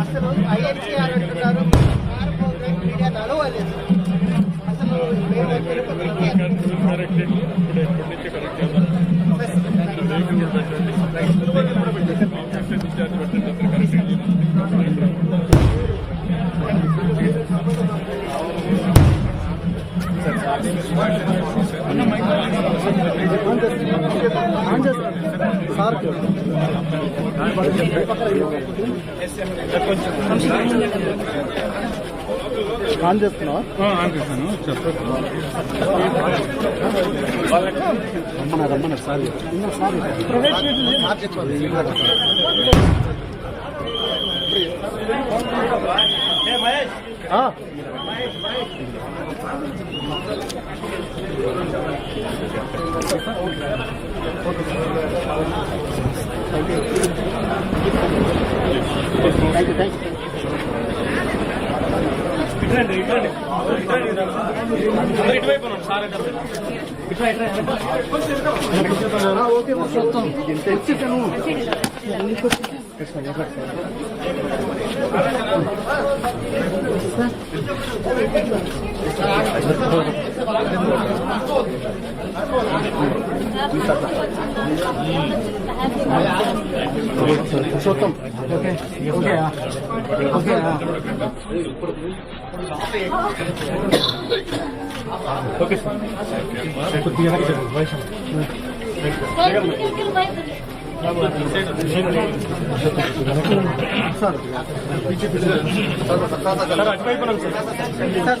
అసలు ఐఎన్పిఆర్ అంటున్నారు ఆన్ చేస్తున్నావా? అనిపిస్తాను చెప్పండి రమ్మన్నారు రమ్మన్నారు సార్. ఆ. Thank you thank you okay మొత్తం వచ్చేసాను Purushottam okay okay okay okay sir. కొద్దిగా వైషం సార్ సార్ అటువైపు సార్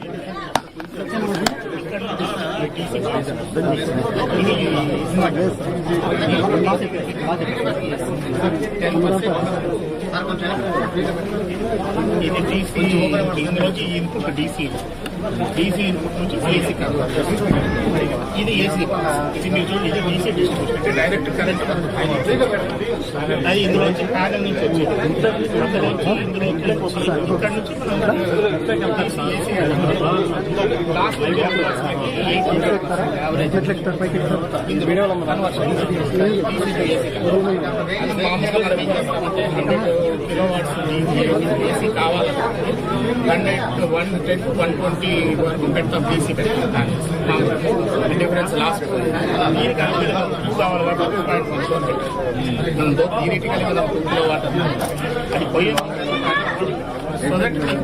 ఇది డీసీ ఇందులోకి ఇంకొక డీసీ డీసీ ఇన్పుట్ నుంచి ఏసీ ఇది ఏసీ. ఇది మీరు చూడండి ఇది డీసీ డిస్ట్రిబ్యూషన్. డైరెక్ట్ కరెంట్ అది ఇందులోంచి ప్యానల్ నుంచి వచ్చేది. ఇందులో ఇక్కడ నుంచి మనం లాస్ట్ మామూలుగా హండ్రెడ్ కిలో ఏసీ కావాలంటే one one ten one twenty వరకు పెడతాం డీసీ పెడతాం దాన్ని డిఫరెన్స్ లాస్ట్ దీనికి టూ కావాలి కాబట్టి టూ పాయింట్ వన్ ఫోర్ పెట్టాం మనం దీనికి కలిగి మనం టూ కిలో వాటర్ అది పోయే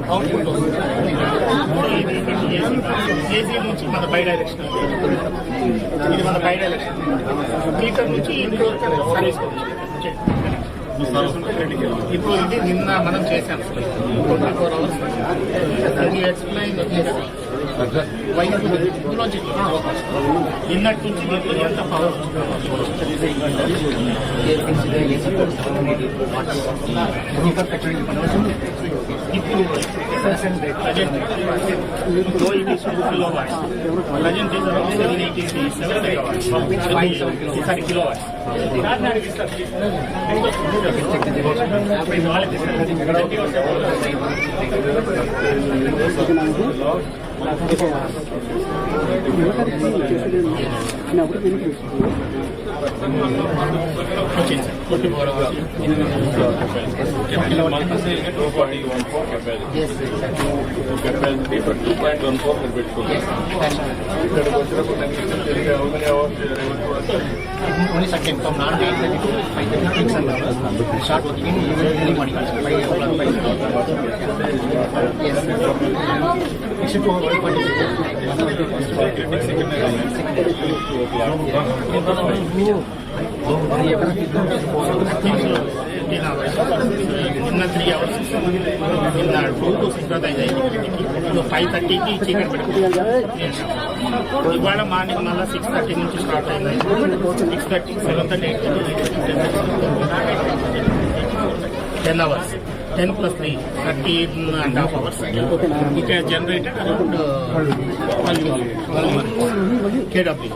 అవుట్పుట్ ఏసీ నుంచి మన బై డైరెక్షన్ ఇది మన బై డైరెక్షన్ మీటర్ నుంచి ఇంట్లో సర్వీస్ ఇప్పుడు ఇది నిన్న మనం చేసాం ట్వంటీ ఫోర్ అవర్స్ ఇది ఎక్స్ప్లెయిన్ ఇందులోంచి నిన్నటి నుంచి దీంట్లో ఎంత పవర్ ఇప్పుడు ప్రజెంట్లో kilo watts present seven eighty seven sorry kilo watts వచ్చింది sir forty four hours capacity for two point one four మీరు పెట్టుకోండి ఇక్కడికి వచ్చినప్పుడు నెక్స్ట్ తిరిగి అవన్నీ hours only certain from non eight thirty to five thirty six hundred. Start working in early morning. Five o'clock, five o'clock. Yes. Except for one point నిన్న three hours నిన్న two to synchronize అయింది five థర్టీకి చీకటి పెట్టుకుంటాం ఇవాళ morning మళ్ళీ six thirty నుంచి start అయింది six thirty seven thirty eight ten hours ten plus three thirty and half hours ఇంకా జనరేటెడ్ అరౌండ్ కేడబ్ల్యూ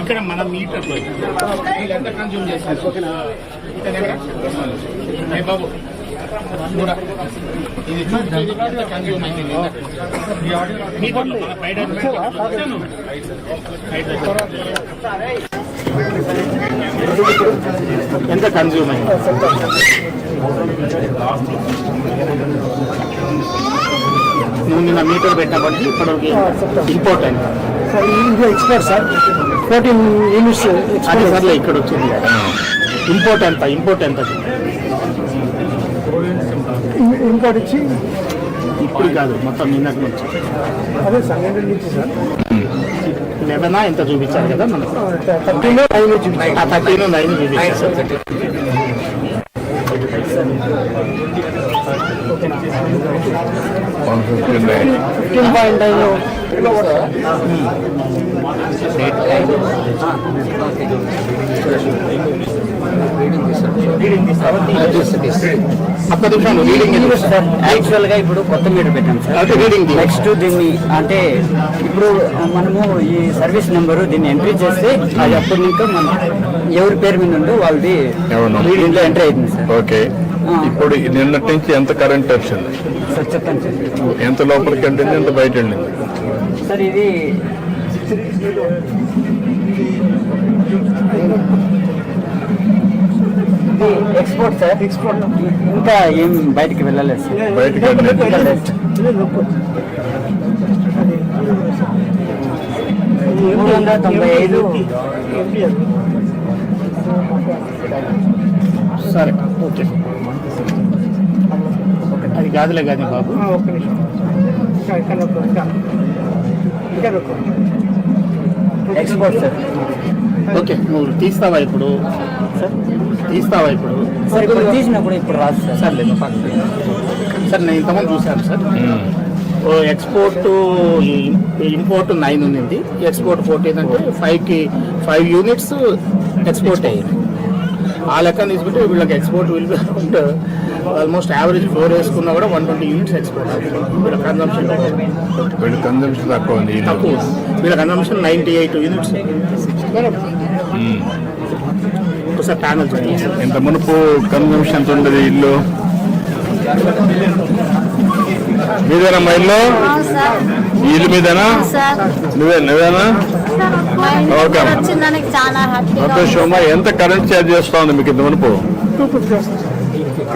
ఇక్కడ మన మీటర్లో ఎంత కన్జ్యూమ్ చేశారు ఏ బాబు? కూడా ఇది ఎంత కన్జ్యూమ్ అయింది మీటర్లో మన బయట ఎంత కన్జ్యూమ్ అయింది? నువ్వు నిన్న మీటర్ పెట్టినప్పటికీ ఇప్పటివరకు ఇంపార్టెంట్ సార్ ఇది ఎక్స్పర్ట్ సార్. ఫోర్టీన్ యూనిట్స్ అదే సార్లే ఇక్కడ వచ్చింది ఇంపోర్ట్ ఎంత? ఇంపోర్ట్ ఎంత? ఇంకోటి వచ్చి ఇప్పుడు కాదు మొత్తం నిన్నటి నుంచి. అదే సార్ నుంచి సార్. లెవెనా ఎంత చూపించారు కదా నుంచి ఆ థర్టీన్ ఉంది ఐదు చూపించారు ఫిఫ్టీన్ పాయింట్ ఐదు యాక్చువల్గా ఇప్పుడు కొత్త మీటర్ పెట్టాం సార్ రీడింగ్ నెక్స్ట్ దీన్ని అంటే ఇప్పుడు మనము ఈ సర్వీస్ నెంబరు దీన్ని ఎంట్రీ చేస్తే అది అప్పటి నుంచి మన ఎవరి పేరు మీద ఉందో వాళ్ళది. దీంట్లో ఎంట్రీ అవుతుంది సార్ ఓకే ఇప్పుడు నిన్నటి నుంచి ఎంత కరెంట్ వచ్చింది? ఎంత లోపలికి వెళ్ళింది ఎంత బయట వెళ్ళింది? సార్ ఇది ఇది ఎక్స్పోర్ట్ సార్ ఎక్స్పోర్ట్ ఇంకా ఏం బయటికి వెళ్ళలేదు సార్ బయటికి. మూడు వందల తొంభై ఐదు. సరే ఓకే. అది కాదులే కానీ బాబు. ఒక్క నిమిషం. ఎక్స్పోర్ట్ సార్ ఓకే నువ్వు తీస్తావా ఇప్పుడు? తీస్తావా ఇప్పుడు? సార్ ఇప్పుడు తీసినప్పుడు ఇప్పుడు రాదు సార్. పక్కన పెట్టు. సార్ నేను ఇంతకుముందు చూశాను సార్. ఓ ఎక్స్పోర్ట్ ఇంపోర్ట్ నైన్ ఉంది ఎక్స్పోర్ట్ ఫోర్టీన్ అంటే ఫైవ్కి ఫైవ్ యూనిట్స్ ఎక్స్పోర్ట్ అయ్యాయి. ఆ లెక్క తీసుకుంటే వీళ్ళకి export will around almost average four వేసుకున్నా కూడా వన్ ట్వంటీ యూనిట్స్ ఎక్స్పోర్ట్ అవుతుంది వీళ్ళ కన్జంప్షన్ తక్కువ ఉంది. వీళ్ళ కన్సంప్షన్ నైంటీ ఎయిట్ యూనిట్స్. ఒకసారి ప్యానల్ చూడండి. ఇంత మునుపు కన్జంప్షన్ ఎంత ఉండేది ఇల్లు? మీదేనా ఇల్లు ఈ ఇల్లు మీదేనా? సార్. నువ్వే నువ్వేనా? ఓకే. శోమ ఎంత కరెంట్ ఛార్జ్ చేస్తా ఉంది మీకు ఇంత మునుపు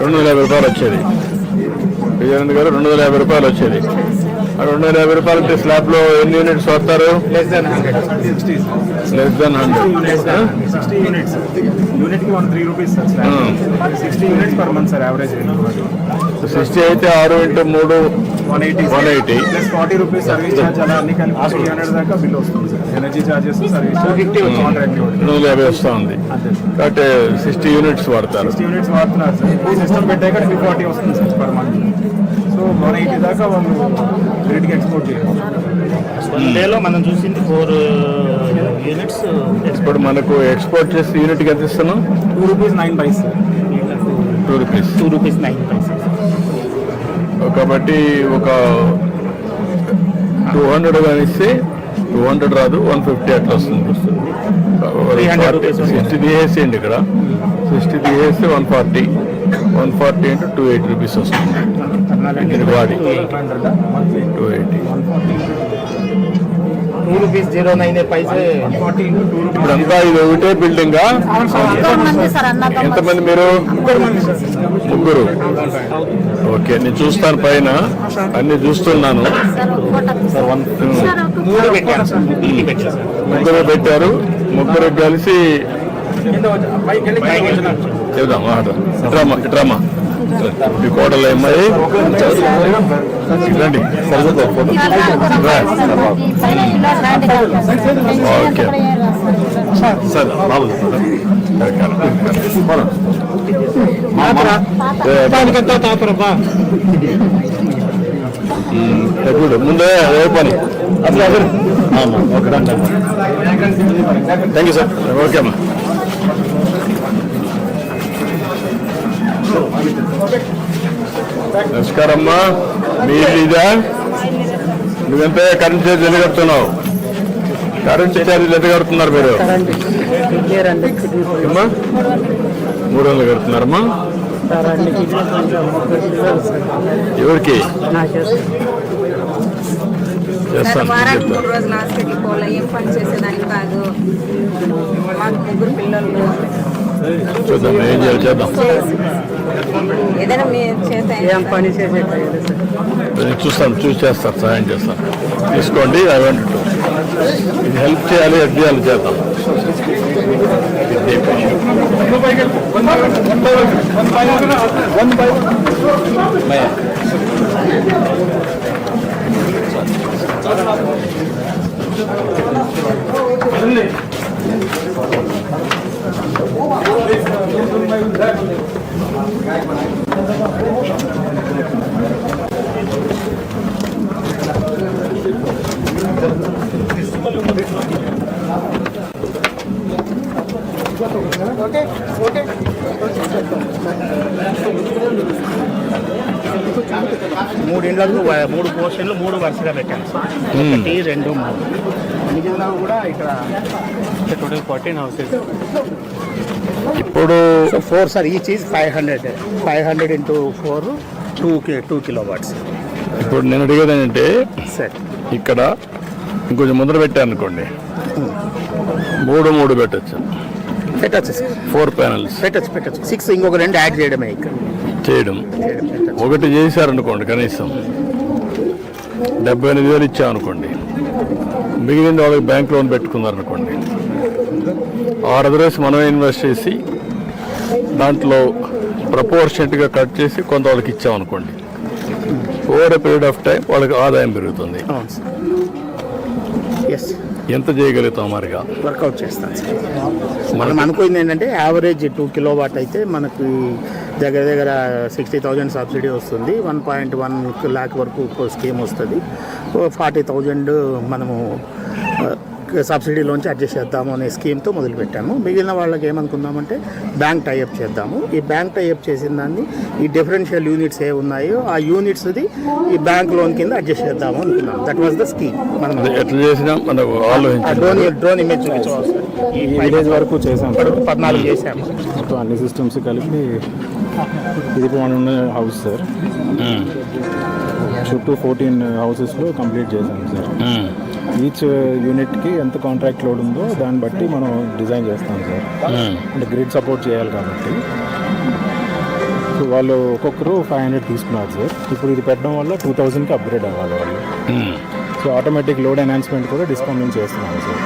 రెండు వందల యాభై రూపాయలు వచ్చేది. విజయానంద్ గారు రెండు వందల యాభై రూపాయలు వచ్చేది. ఆ రెండు వందల యాభై రూపాయలు స్లాబ్లో ఎన్ని యూనిట్స్ వస్తారు less than hundred sixty units యూనిట్కి one three rupees sir sixty units per month sir average sixty అయితే ఆరు ఇంటూ మూడు one eighty one eighty plus forty rupees service charge అలా అన్ని కలిపి త్రీ హండ్రెడ్ దాకా బిల్ వస్తుంది sir energy charges service fifty contract వందల యాభై వస్తూ ఉంది కాబట్టి సిక్స్టీ యూనిట్స్ వాడతారు. సిక్స్టీ యూనిట్స్ వాడుతున్నారు సార్ ఈ సిస్టమ్ పెట్టాక టూ ఫార్టీ వస్తుంది sir per month so one eighty దాకా వాళ్ళు గ్రిడ్కి ఎక్స్పోర్ట్ చేయాలి వన్ డేలో మనం చూసింది ఫోర్ యూనిట్స్ ఇప్పుడు మనకు ఎక్స్పోర్ట్ చేసి యూనిట్కి ఎంత ఇస్తున్నాం? Two rupees nine paise two rupees two rupees nine paise కాబట్టి ఒక టూ హండ్రెడ్ కానీ ఇస్తే టూ హండ్రెడ్ రాదు వన్ ఫిఫ్టీ అట్లా వస్తుంది. 300 rupees వస్తుంది. సిక్స్టీ తీసేయండి ఇక్కడ. సిక్స్టీ తీసేస్తే వన్ ఫార్టీ వన్ ఫార్టీ అంటే టూ ఎయిటీ రూపీస్ వస్తుంది. వాడి. Two eighty two rupees zero nine paise ఇప్పుడంతా ఇది ఒకటే బిల్డింగా. ఎంతమంది మీరు? ముగ్గురు. ఓకే నేను చూస్తాను పైన. అన్ని చూస్తున్నాను. ముగ్గురు పెట్టారు. ముగ్గురు కలిసి మాట ఇట్రామా ఇట్రామా మీ కోడలు అమ్మాయి రండి. ఎంత ఓకే. సార్. బాబు ఎప్పుడు ముందే ఏ పని. అట్లా okay thank you sir. Okay అమ్మా. నమస్కారం అమ్మా మీ ఇదా? నువ్వెంత కరెంట్ ఛార్జ్ ఎంత కడుతున్నావు కరెంట్ ఛార్జీలు ఎంత కడుతున్నారు మీరు. అమ్మా మూడు వందలు కడుతున్నారమ్మా. ఎవరికి? గత చేస్తాను వారానికి చెప్తాను. మూడు రోజులు హాస్పిటల్కి పోలే ఏం పని చేసేదానికి కాదు. మాకు ముగ్గురు పిల్లలు. చూద్దాం ఏం చేయాలి చేద్దాం ఏదైనా ఏం పని చూస్తాను చూసి చేస్తాను సహాయం చేస్తాను. తీసుకోండి ఐ వాంట్ టు. ఇది హెల్ప్ చేయాలి చేయాలి చేద్దాం. ఇది patient. మూడు ఇండ్లకు వ- మూడు పోర్షన్లు మూడు వరుసగా పెట్టాను సార్ ఒకటి రెండు మూడు. మిగిలిన కూడా ఇక్కడ. టోటల్ ఫార్టీన్ హౌసెస్ ఇప్పుడు ఫోర్ సార్ ఈ cheese five hundred five hundred into four two కి టూ కిలో వాట్స్ ఇప్పుడు నేను అడిగేది ఏంటంటే సార్ ఇక్కడ ఇంకొంచెం ముందర పెట్టాను అనుకోండి. మూడు మూడు పెట్టచ్చు. పెట్టచ్చు సార్ ఫోర్ ప్యానల్స్ పెట్టచ్చు పెట్టచ్చు. సిక్స్ ఇంకొక రెండు యాడ్ చేయడమే ఇక్కడ. చేయడం. ఒకటి చేశారనుకోండి కనీసం. డెబ్బై ఎనిమిది వేలు ఇచ్చామనుకోండి మిగిలింది వాళ్ళకి బ్యాంక్ లోన్ పెట్టుకున్నారనుకోండి ఆరు అదర్వైస్ మనమే ఇన్వెస్ట్ చేసి దాంట్లో ప్రపోర్షనట్గా కట్ చేసి కొంత వాళ్ళకి ఇచ్చామనుకోండి over a period of time వాళ్ళకి ఆదాయం పెరుగుతుంది. ఎస్ ఎంత చేయగలుగుతాం మరిగా వర్కౌట్ చేస్తాను సార్ మనం అనుకుంది ఏంటంటే యావరేజ్ టూ కిలో వాట్ అయితే మనకి దగ్గర దగ్గర సిక్స్టీ థౌజండ్ సబ్సిడీ వస్తుంది. వన్ పాయింట్ వన్ ల్యాక్ వరకు స్కీమ్ వస్తుంది. ఫార్టీ థౌజండ్ మనము సబ్సిడీలోంచి అడ్జస్ట్ చేద్దాము అనే స్కీమ్తో మొదలుపెట్టాము. మిగిలిన వాళ్ళకి ఏమనుకున్నామంటే బ్యాంక్ టైఅప్ చేద్దాము. ఈ బ్యాంక్ టైఅప్ చేసిన దాన్ని ఈ డిఫరెన్షియల్ యూనిట్స్ ఏ ఉన్నాయో ఆ యూనిట్స్ది ఈ బ్యాంక్ లోన్ కింద అడ్జస్ట్ చేద్దాము అనుకున్నాం. దట్ వాజ్ ద స్కీమ్ మనం ఎట్లా చేసినా డ్రోన్ డ్రోన్ ఇమేజ్ చూపించవచ్చు ఈ విలేజ్ వరకు చేసాం. పద్నాలుగు చేశాము మొత్తం అన్ని సిస్టమ్స్ కలిపి ఇది ఉన్న హౌస్ సార్ చుట్టూ ఫోర్టీన్ హౌసెస్లో కంప్లీట్ చేశాం సార్ ఈచ్ యూనిట్కి ఎంత కాంట్రాక్ట్ లోడ్ ఉందో దాన్ని బట్టి మనం డిజైన్ చేస్తాం సార్. అంటే గ్రిడ్ సపోర్ట్ చేయాలి కాబట్టి. సో వాళ్ళు ఒక్కొక్కరు ఫైవ్ హండ్రెడ్ తీసుకున్నారు సార్. ఇప్పుడు ఇది పెట్టడం వల్ల టూ థౌజండ్కి అప్గ్రేడ్ అవ్వాలి వాళ్ళు. సో ఆటోమేటిక్ లోడ్ ఎన్హాన్స్మెంట్ కూడా డిస్కౌంట్ నుంచి చేస్తున్నాం సార్.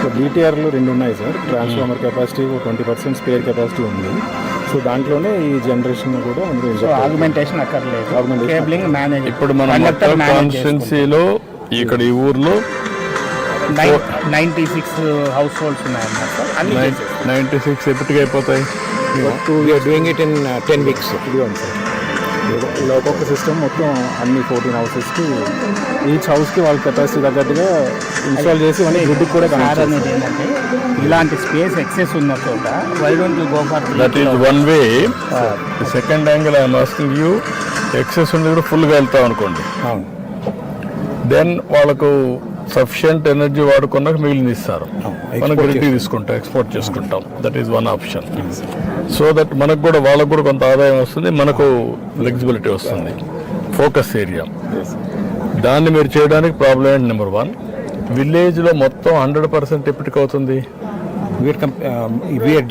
సో డిటిఆర్లు రెండు ఉన్నాయి sir. Transformer capacity twenty percent spare capacity ఉంది. సో దాంట్లోనే ఈ జనరేషన్ కూడా ఆర్గ్యుమెంటేషన్ అక్కర్లేదు. కేబులింగ్ మేనేజ్ ఇప్పుడు మన మొత్తం కాన్స్టిట్యున్సీలో ఇక్కడ ఈ ఊర్లో నైంటీ సిక్స్ హౌస్ హోల్డ్స్ ఉన్నాయన్నమాట. నైంటీ సిక్స్ ఎప్పటికి అయిపోతాయి? Doing it in ten weeks ఇది ఉంది సార్. ఇలా ఒక్కొక్క సిస్టమ్ మొత్తం అన్ని ఫోర్టీన్ హౌసెస్కి ఈచ్ హౌస్కి వాళ్ళ కెపాసిటీ తగ్గట్టుగా ఇన్స్టాల్ చేసి మళ్ళీ గ్రిడ్కి కూడా అనేది ఏంటంటే ఇలాంటి స్పేస్ ఎక్సెస్ ఉన్న చోట why don't go for that is one way second angle I'm asking you excess ఉండి కూడా ఫుల్గా వెళ్తాం అనుకోండి. అవును. దెన్ వాళ్ళకు సఫిషియంట్ ఎనర్జీ వాడుకున్నాక మిగిలిన ఇస్తారు. మనం గ్రిడ్ తీసుకుంటాం ఎక్స్పోర్ట్ చేసుకుంటాం. That is one option so that మనకు కూడా వాళ్ళకు కూడా కొంత ఆదాయం వస్తుంది మనకు ఫ్లెక్సిబిలిటీ వస్తుంది. ఫోకస్ ఏరియా దాన్ని మీరు చేయడానికి ప్రాబ్లం ఏంటి? నెంబర్ వన్ విలేజ్లో మొత్తం హండ్రెడ్ పర్సెంట్ ఎప్పటికి అవుతుంది.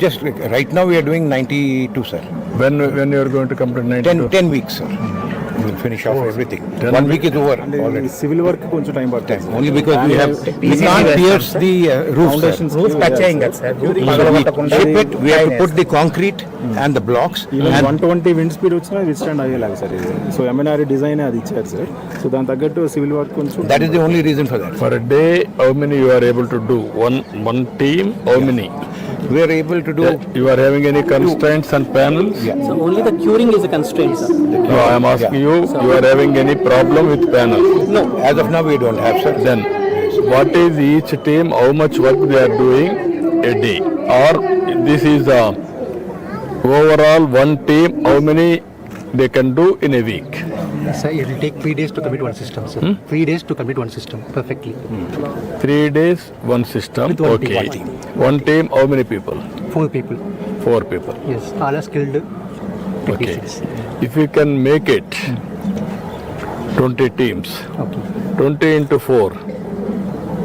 Just, right now we are doing 92, sir. When when you're going to complete nine 10, 10 weeks, sir. We'll finish off everything. One week is over already. Civil work కొంచెం time పడుతుంది Only because we have, we can't pierce the uh, roof, sir. Sir roof So we పగలగొట్టకుండా ship it, we have to put the concrete and the blocks even and one twenty wind speed వచ్చినా withstand అయ్యేలాగా sir ఇది so MNR design అది ఇచ్చారు sir so దాని తగ్గట్టు civil work కొంచెం that is the only reason for that. For day how many you are able to do one one team how many we are able to do. Yeah, you are having any constraints on panels? Yeah. So only the curing is a constraint, sir. No, I am asking yeah. you, so you are having any problem with panels? No. As of now, we don't have, sir. Then, what is each team, how much work they are doing a day? Or this is the overall one team, how many they can do in a week. Sir, it will take three days to commit one system, sir. Hmm? Three days to commit one system perfectly. Hmm. Three days, one system. With one okay. Team. One, team. one team, how many people? Four people. Four people. Yes, all are skilled. Okay. If you can make it hmm. 20 teams, okay. 20 into 4,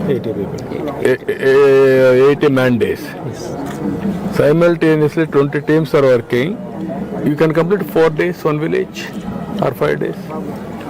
80 people. 80, 80 man days. Yes. Simultaneously, 20 teams are working. You can complete four days, one village, or five days.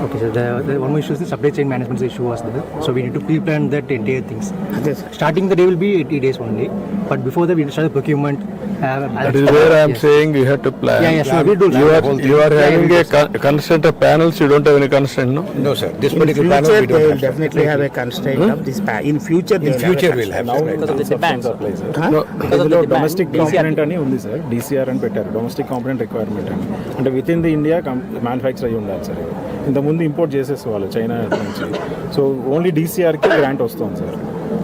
Okay, so the, the one more issue is the supply chain management issue was there. So we need to pre-plan that entire things. Yes. Starting the day will be 80 days only, but before that we need to start the procurement, Uh, That is where I am yes. saying you have to plan. Yeah, yeah, sure, we do. You are, you are having a con- constraint of panels, you don't have any constraint, no? No, sir. This in particular panel future we they don't will have. sir. Definitely have a constraint of this in future In future we'll have, now sir. right? Supply sir No. ఇందులో domestic component అని ఉంది sir DCR అని పెట్టారు domestic component requirement అని అంటే with in the India manufacture అయ్యి ఉండాలి sir ఇంతకుముందు ఇంపోర్ట్ చేసేసేవాళ్ళు చైనా నుంచి సో ఓన్లీ డీసీఆర్కి గ్రాంట్ వస్తుంది సార్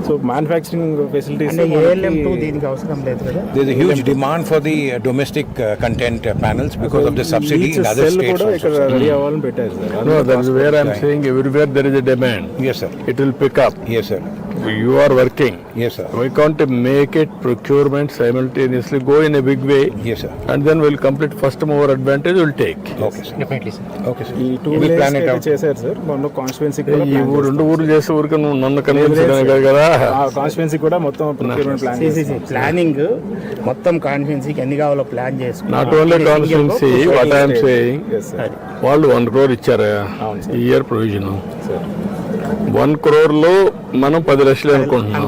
సో మ్యానుఫ్యాక్చరింగ్ ఫెసిలిటీస్ అంటే ఏఎల్ఎం టూ దీనికి అవసరం లేదు కదా There's a huge demand for the uh, domestic uh, content uh, panels because of the subsidy in other states కూడా ఇక్కడ also. రెడీ అవ్వాలని పెట్టారు sir No, that is where I am saying everywhere there is a demand. Yes, sir. It will pick up. Yes, sir. You are working why can't make it procurement simultaneously go in a big way and then will complete first mover advantage will take ఈ ఊరు రెండు ఊర్లు చేసే ఊరికి నన్ను convince కదా? Constituency కూడా మొత్తం ప్లానింగ్ మొత్తం కాన్స్టిట్యున్సీకి ఎన్ని కావాలో ప్లాన్ చేసుకుని నాట్ ఓన్లీ కాన్స్టిట్యున్సీ వాళ్ళు వన్ క్రోర్ ఇచ్చారు? ఇయర్ ప్రొవిజన్ సార్ వన్ క్రోర్లో మనం పది లక్షలు అనుకుంటున్నాం.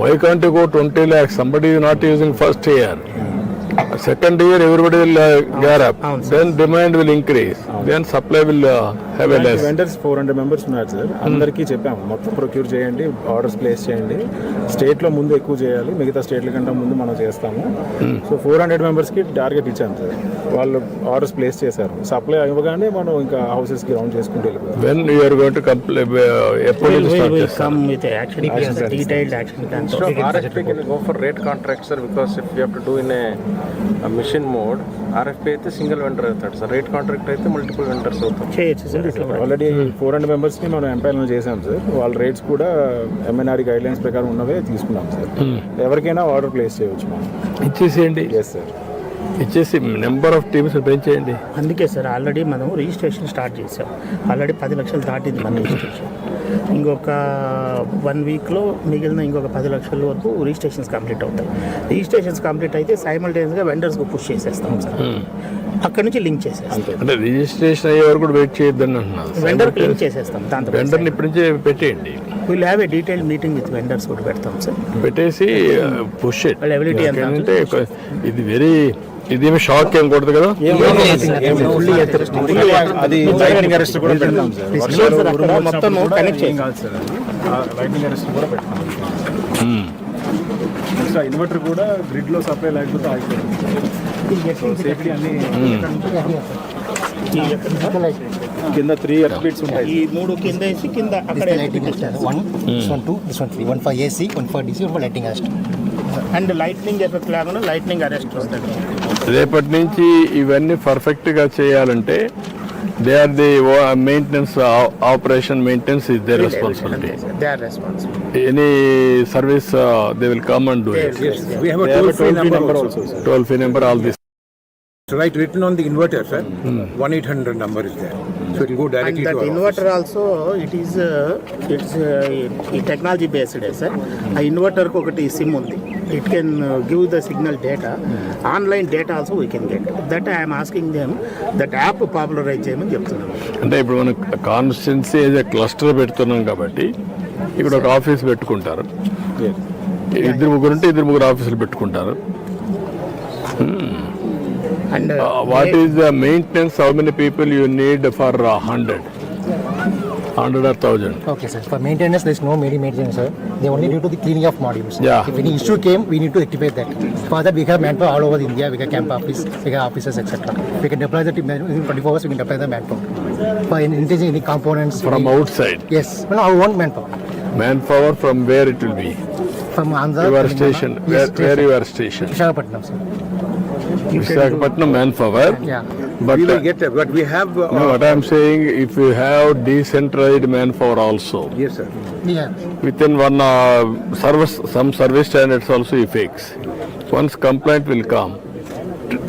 Why can't go twenty lakhs somebody not using first year second year everybody will gear up then demand will increase then supply will vendors four hundred members ఉన్నారు sir అందరికీ చెప్పాము. మొత్తం procure చేయండి ఆర్డర్స్ ప్లేస్ చేయండి. స్టేట్లో ముందు ఎక్కువ చేయాలి మిగతా స్టేట్ల కంటే ముందు మనం చేస్తాము. సో ఫోర్ హండ్రెడ్ మెంబర్స్కి టార్గెట్ ఇచ్చాము సార్ వాళ్ళు ఆర్డర్స్ ప్లేస్ చేశారు. సప్లై ఇవ్వగానే మనం ఇంకా హౌసెస్కి రౌండ్ చేసుకుంటూ వెళ్ళిపోయాం when you're going to comply ఎప్పుడు నుంచి స్టార్ట్ చేస్తారు come with action detailed RFP అయితే సింగిల్ వెండర్ అవుతాడు సార్. రేట్ కాంట్రాక్ట్ అయితే మల్టిపుల్ వెండర్స్ అవుతారు. చేయొచ్చు సార్. ఆల్రెడీ ఫోర్ హండ్రెడ్ మెంబర్స్ని మనం ఎంపైర్లు చేసాం సార్. వాళ్ళ రేట్స్ కూడా ఎంఎన్ఆర్ గైడ్ లైన్స్ ప్రకారం ఉన్నవే తీసుకున్నాం సార్. ఎవరికైనా ఆర్డర్ ప్లేస్ చేయవచ్చు మనం. ఇచ్చేసేయండి. ఎస్ సార్ ఇచ్చేసి నెంబర్ ఆఫ్ టీమ్స్ పెంచేయండి. అందుకే సార్ ఆల్రెడీ మనం రిజిస్ట్రేషన్ స్టార్ట్ చేసాం ఆల్రెడీ పది లక్షలు దాటింది మన రిజిస్ట్రేషన్ ఇంకొక వన్ వీక్లో మిగిలిన ఇంకొక పది లక్షల వరకు రిజిస్ట్రేషన్స్ కంప్లీట్ అవుతాయి. రిజిస్ట్రేషన్స్ కంప్లీట్ అయితే సైమల్టేనియస్గా వెండర్స్కి పుష్ చేసేస్తాం సార్. Hmm. అక్కడ నుంచి లింక్ చేసేస్తాం. అంటే రిజిస్ట్రేషన్ అయ్యే వరకు కూడా వెయిట్ చేయొద్దని అంటున్నాను వెండర్కి లింక్ చేసేస్తాం దాంతో వెండర్ని ఇప్పటి నుంచే పెట్టేయండి. Will have a detail meeting with vendors కూడా పెడతాం సార్ పెట్టేసి పుష్ ఎంత అంటే ఇది వెరీ ఇదేమి షాక్ ఏం కొడదు కదా? అది లైటింగ్ అరెస్ట్ కూడా పెడతాం సార్ మొత్తం కూడా ఏం కాదు సార్ లైటింగ్ అరెస్ట్ కూడా పెడతాం. ఇన్వర్టర్ కూడా గ్రిడ్లో సప్లై లేకపోతే ఆగిపోతుంది. ఈ ఎక్కడ? కింద త్రీ బీట్స్ ఉంటాయి. ఈ మూడు కింద వేసి కింద అక్కడ. One, this one two, this one three. One for AC, one for DC, one for lighting arrest. And lightning effect లేకుండా లైట్నింగ్ అరెస్ట్ వస్తుంది. రేపటి నుంచి ఇవన్నీ పర్ఫెక్ట్గా చేయాలంటే They are the uh, maintenance, uh, operation maintenance is their responsibility. They are responsible. Any service, uh, they will come and do it. Yes. We have a toll-free number also. Toll-free number, all this. So right written on the inverter, sir. One eight hundred number is there. So it will go directly that to our inverter also it is it's ఈ technology based sir ఆ ఇన్వర్టర్కి ఒకటి SIM ఉంది. It can give the signal data online data also we can get that I'm asking them that app popularise చేయమని చెప్తున్నాను అంటే ఇప్పుడు మనం కాన్స్టిట్యున్సీ ఏదో క్లస్టర్ పెడుతున్నాం కాబట్టి ఇక్కడ ఒక ఆఫీస్ పెట్టుకుంటారు. ఇద్దరు ముగ్గురు ఉంటే ఇద్దరు ముగ్గురు ఆఫీసులు పెట్టుకుంటారు. And uh, what is the maintenance? How many people you need for uh, hundred? Hundred or thousand? Okay, sir. For maintenance, there's no many maintenance, sir. They only need to the cleaning of modules. Yeah. If any issue came, we need to activate that. For that, we have manpower all over India. We have camp office, we have officers, etc. We can deploy the team 24 hours. We can deploy the manpower. For intelligence, any components. From we, outside. Yes. No, our own manpower. Manpower from where it will be? From Andhra. Your station. Where, station. where you are stationed? Vishakhapatnam, sir you Visakhapatnam manpower. Yeah. But, we will uh, get it, but we have. Uh, no, what I'm saying, if you have decentralized manpower also. Yes, sir. Yeah. Within one uh, service, some service standards also you fix. Once complaint will come,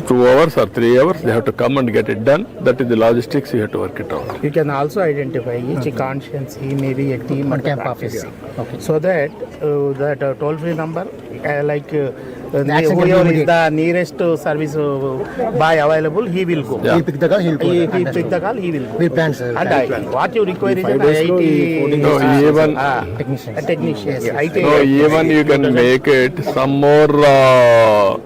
two hours or three hours, they have to come and get it done. That is the logistics you have to work it out. You can also identify each okay. conscience, maybe a team or camp office. Okay. So that uh, that uh, toll free number, uh, like. Uh, uh, the nearest uh, service uh, buy available, he will go. He'll pick the call, he'll. He, he pick the call, he will go. We'll plan, sir. And I, what you require is an coding No, even, ah, Technicians. a technician. IT no, even you can make it some more uh,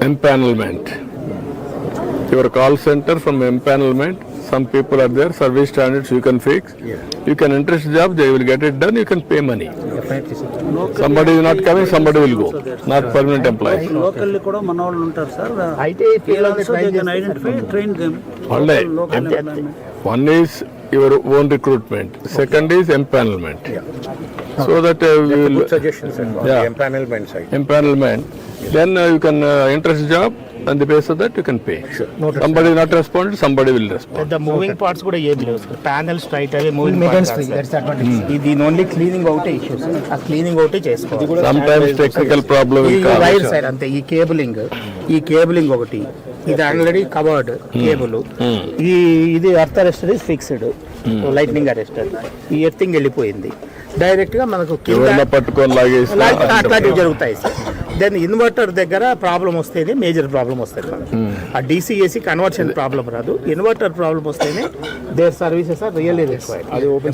empanelment. Your call center from empanelment, some people are there, service standards you can fix. You can interest job, they will get it done, you can pay money. Somebody is not coming, somebody will go, not permanent employees. Local కూడా మన వాళ్ళు ఉంటారు sir train identify train them All day. One is your own recruitment, second is empanelment. So that uh, we will, Good suggestions and on the uh, uh, the basis of that you can pay. Somebody is not responded, somebody will respond. పెద్ద moving parts కూడా ఏం లేవు sir panel straight away moving free, that's the advantage. ఇది only cleaning ఒకటే issues ఆ cleaning ఒకటే చేసుకోవాలి Sometimes technical problem ఈ will come. వైర్ సైడ్ అంతే ఈ కేబులింగ్ ఈ కేబులింగ్ ఒకటి ఇది ఆల్రెడీ కవర్డ్ కేబుల్ ఈ ఇది earth arrester is fixed lightning arrester ఈ ఎర్తింగ్ వెళ్ళిపోయింది. డైరెక్ట్గా మనకు అట్లాంటివి జరుగుతాయి సార్. దెన్ ఇన్వర్టర్ దగ్గర ప్రాబ్లం వస్తేనే మేజర్ ప్రాబ్లం వస్తుంది మనకు. ఆ డీసీఏసీ కన్వర్షన్ ప్రాబ్లం రాదు. ఇన్వర్టర్ ప్రాబ్లం వస్తేనే their services are really required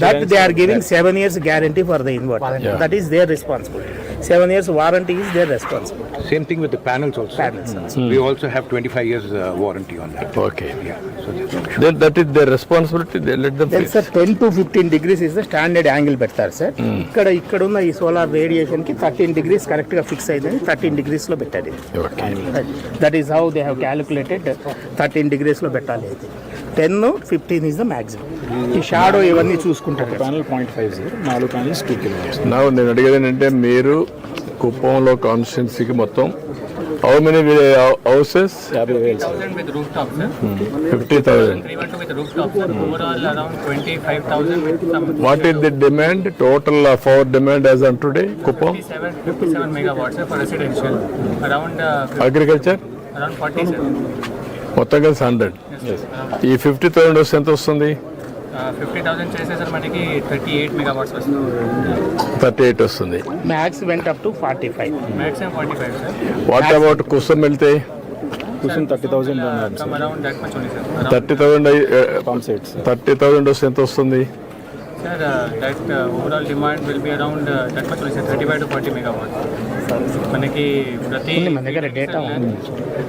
that they are giving seven years guarantee for the inverter that is their responsibility seven years warranty is their responsibility Same thing with the panels also. Panels We also have twenty-five years uh, warranty on that. Okay. Then that is their responsibility, they let them fix. Sir ten to fifteen degrees is the standard angle పెడతారు sir ఇక్కడ ఇక్కడ ఉన్న ఈ solar రేడియేషన్కి thirteen degrees కరెక్ట్గా fix అయిందని thirteen డిగ్రీస్లో Okay. That is how they have calculated thirteen డిగ్రీస్లో పెట్టాలి అయితే ten fifteen is the maximum ఈ షాడో ఇవన్నీ చూసుకుంటారు. ప్యానల్ పాయింట్ ఫైవ్ జీరో నాలుగు ప్యానల్స్ టూ కిలో నా నేను అడిగేది ఏంటంటే మీరు కుప్పంలో కాన్స్టిట్యున్సీకి మొత్తం how many houses fifty thousand what is the demand total of our demand as on today Kuppam agriculture మొత్తం కలిసి హండ్రెడ్ ఈ ఫిఫ్టీ థౌసండ్ వస్తే ఎంత వస్తుంది? Uh, 50,000 చేస్తే సార్ మనకి 38 megawatts వస్తుంది. థర్టీ ఎయిట్ వస్తుంది. Max went up to forty five Maximum 45, sir. What about Kusum వెళ్తే కూర్చొని thirty thousand Uh, thirty thousand thirty thousand వస్తే ఎంత వస్తుంది? Uh, uh, overall demand will be around uh, that much only, sir. 35 to 40 megawatts. మనకి ప్రతి మన దగ్గర data ఉంది.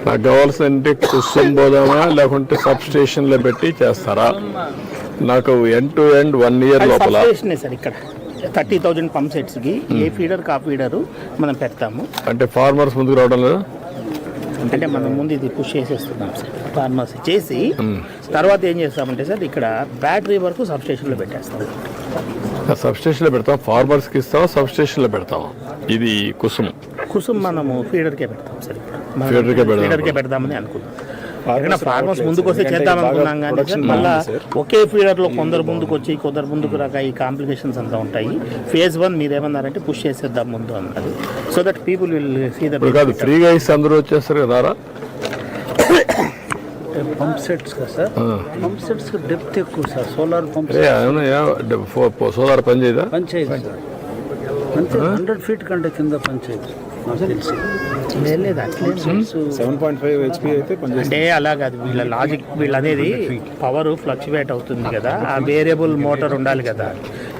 నాకు కావాల్సిన అంటే కుసం పోదామా లేకుంటే సబ్ స్టేషన్లో పెట్టి చేస్తారా? నాకు end to end one year లోపల. సార్ ఇక్కడ. థర్టీ థౌజండ్ పంప్ సెట్స్కి. ఏ ఫీడర్ కా ఫీడర్ మనం పెడతాము. అంటే ఫార్మర్స్ ముందుకు రావడం లేదు? అంటే మనం ముందు ఇది పుష్ చేసేస్తున్నాం సార్. ఫార్మసీ చేసి తర్వాత ఏం చేస్తామంటే సార్ ఇక్కడ బ్యాటరీ వరకు సబ్స్టేషన్లో పెట్టేస్తాం. సబ్స్టేషన్లో పెడతాం ఫార్మర్స్కి ఇస్తావా సబ్స్టేషన్లో పెడతావా ఇది కుసుమ్. కుసుమ్ మనము ఫీడర్కే పెడతాం సార్. ఫీడర్కే పెడదాం. ఫీడర్కే పెడదామని Farmers ఫార్మర్స్ ముందుకు వస్తే. చేద్దాం అనుకున్నాం కానీ మళ్ళా. ఒకే ఫీడర్లో కొందరు ముందుకు వచ్చి కొందరు ముందుకు రాక ఈ కాంప్లికేషన్స్ అంతా ఉంటాయి. ఫేజ్ వన్ మీరు ఏమన్నారంటే పుష్ చేసేద్దాం ముందు అన్నారు. So that people will see ఇప్పుడు కాదు ద ఫ్రీగా ఇస్తే అందరూ వచ్చేస్తారు కదా పంప్ సెట్స్ కదా సార్ పంప్ సెట్స్ డెప్త్ ఎక్కువ సార్ సోలార్ పంప్ సోలార్ పని చేయదా పంచాయతీ సార్ అంతే హండ్రెడ్ ఫీట్ కంటే కింద లేదు అట్లే సెవెన్ పాయింట్ ఫైవ్ హెచ్పి అయితే అంటే అలా కాదు వీళ్ళ లాజిక్ వీళ్ళు అనేది పవర్ ఫ్లక్చువేట్ అవుతుంది కదా ఆ వేరియబుల్ మోటార్ ఉండాలి కదా.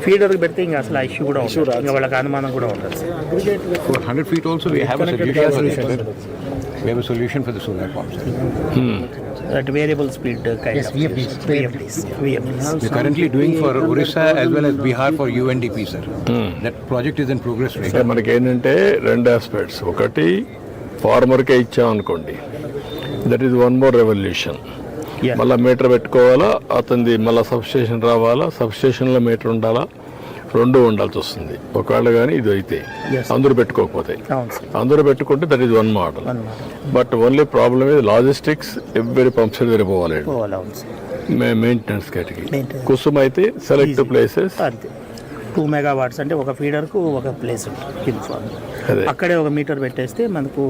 ఫీడర్ పెడితే ఇంకా అసలు ఇష్యూ కూడా ఉండదు. ఇంకా వాళ్ళకి అనుమానం కూడా ఉండదు. For 100 feet also, we have a solution for that. The solar pumps. That variable speed kind of VFDs. VFDs. VFDs. We're currently doing for Orissa as well as Bihar for UNDP, sir. That project is in progress right అంటే మనకి ఏంటంటే రెండు aspects ఒకటి ఫార్మర్కే ఇచ్చామనుకోండి that is one more revolution Yeah. మళ్ళీ meter పెట్టుకోవాలా అతనిది మళ్ళీ సబ్స్టేషన్ రావాలా సబ్స్టేషన్లో మీటర్ ఉండాలా రెండు ఉండాల్సి వస్తుంది. ఒకవేళ కానీ ఇది అయితే. అందరూ పెట్టుకోకపోతే. అందరూ పెట్టుకుంటే that is one model. But only problem ఇది లాజిస్టిక్స్ ఎవ్రీ పంప్ సెట్ దగ్గర పోవాలి మెయింటెనెన్స్ కేటగిరీ. కుసుమ్ అయితే select places two megawatts అంటే ఒక ఫీడర్కు ఒక ప్లేస్. అక్కడే ఒక మీటర్ పెట్టేస్తే మనకు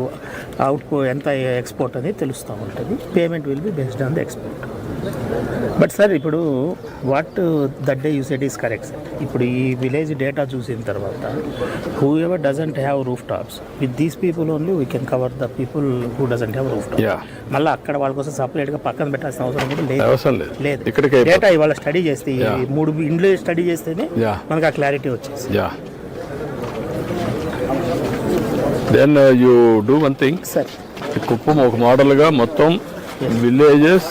అవుట్ ఎంత ఎక్స్పోర్ట్ అనేది తెలుస్తూ ఉంటుంది. Payment will be based on the export but sir ఇప్పుడు what that they used is correct sir ఇప్పుడు ఈ విలేజ్ డేటా చూసిన తర్వాత whoever doesn't have roof tops with these people only we can cover the people who doesn't have roof top. మళ్ళీ అక్కడ వాళ్ళ కోసం సపరేట్గా పక్కన పెట్టాల్సిన అవసరం కూడా లేదు. అవసరం లేదు. లేదు. అయిపోతుంది. డేటా ఇవాళ స్టడీ చేస్తే. మూడు ఇండ్లు స్టడీ చేస్తేనే. మనకు ఆ క్లారిటీ వచ్చేసి. Then you do one thing sir Kuppam ఒక మోడల్గా మొత్తం విలేజెస్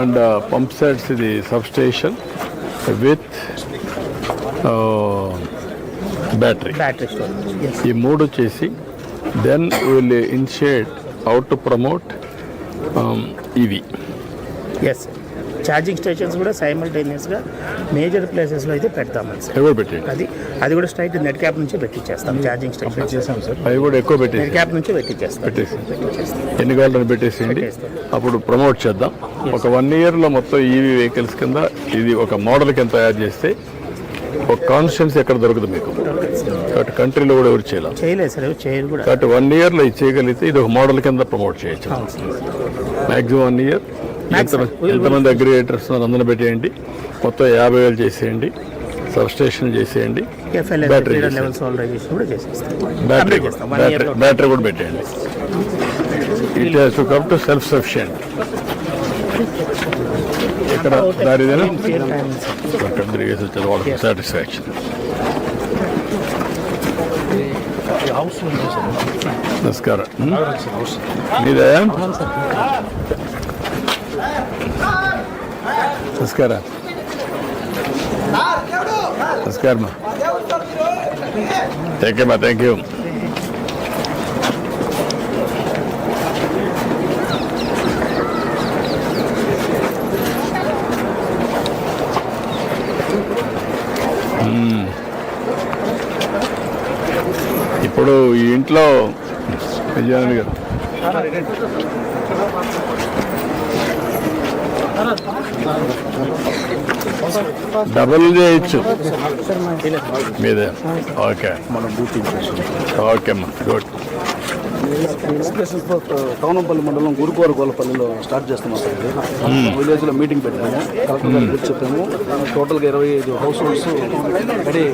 అండ్ పంప్ సెట్స్ ఇది సబ్స్టేషన్ విత్ బ్యాటరీ ఈ మూడు వచ్చేసి then will initiate out to promote ఇవి ఎస్ ఛార్జింగ్ స్టేషన్స్ కూడా సైమల్టేనియస్గా మేజర్ ప్లేసెస్లో అయితే పెడతామని సార్. పెట్టేయండి అది అది కూడా స్ట్రైట్ నెట్ క్యాప్ నుంచి పెట్టించేస్తాం ఛార్జింగ్ స్టేషన్ చేసాం సార్. అవి కూడా ఎక్కువ నెట్ పెట్టేసి క్యాప్ నుంచి పెట్టించేస్తాం పెట్టేసి. ఎన్ని కావాలని పెట్టేసేయండి. అప్పుడు ప్రమోట్ చేద్దాం. ఒక వన్ ఇయర్లో మొత్తం ఈవీ వెహికల్స్ కింద ఇది ఒక మోడల్ కింద తయారు చేస్తే ఒక కాన్స్టిట్యున్సీ ఎక్కడ దొరకదు మీకు. కాబట్టి కంట్రీలో కూడా ఎవరు చేయాలి? చేయలేదు సార్ ఎవరు చేయరు కూడా. కాబట్టి వన్ ఇయర్లో ఇది చేయగలిగితే ఇది ఒక మోడల్ కింద ప్రమోట్ చేయొచ్చు. Maximum one year. ఎంతమంది అగ్రిగేటర్స్ అందరూ పెట్టేయండి. మొత్తం యాభై వేలు చేసేయండి. సబ్స్టేషన్ చేసేయండి. బ్యాటరీ కూడా పెట్టేయండి. It has to come to self sufficient ఇక్కడ దారిదేనా అక్కడ తిరిగేసి వచ్చారు వాళ్ళకి సాటిస్ఫాక్షన్ నమస్కారం. మీదే? నమస్కారం. నమస్కారం థ్యాంక్ యూ మా థ్యాంక్ యూ hmm. ఇప్పుడు ఈ ఇంట్లో విజయానంద్ గారు. డబుల్ చేయొచ్చు మీదే ఓకే మనం బూత్ ఓకే అమ్మా గుడ్ కౌనంపల్లి మండలం గురుకోర గోలపల్లిలో స్టార్ట్ చేస్తున్నాం సార్ విలేజ్లో మీటింగ్ పెట్టాము కలెక్టర్ చెప్పాము టోటల్గా ఇరవై ఐదు హౌస్ హోల్డ్స్ రెడీ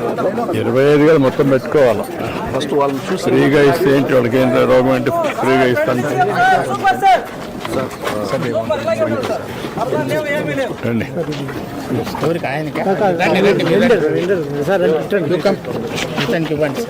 ఇరవై ఐదు వేలు మొత్తం పెట్టుకోవాలి ఫస్ట్ వాళ్ళని చూసి ఫ్రీగా ఇస్తే ఏంటి వాళ్ళకి ఏంటి రోగం అంటే ఫ్రీగా ఇస్తాను రండి ఎవరికి ఆయనకి You ఇవ్వండి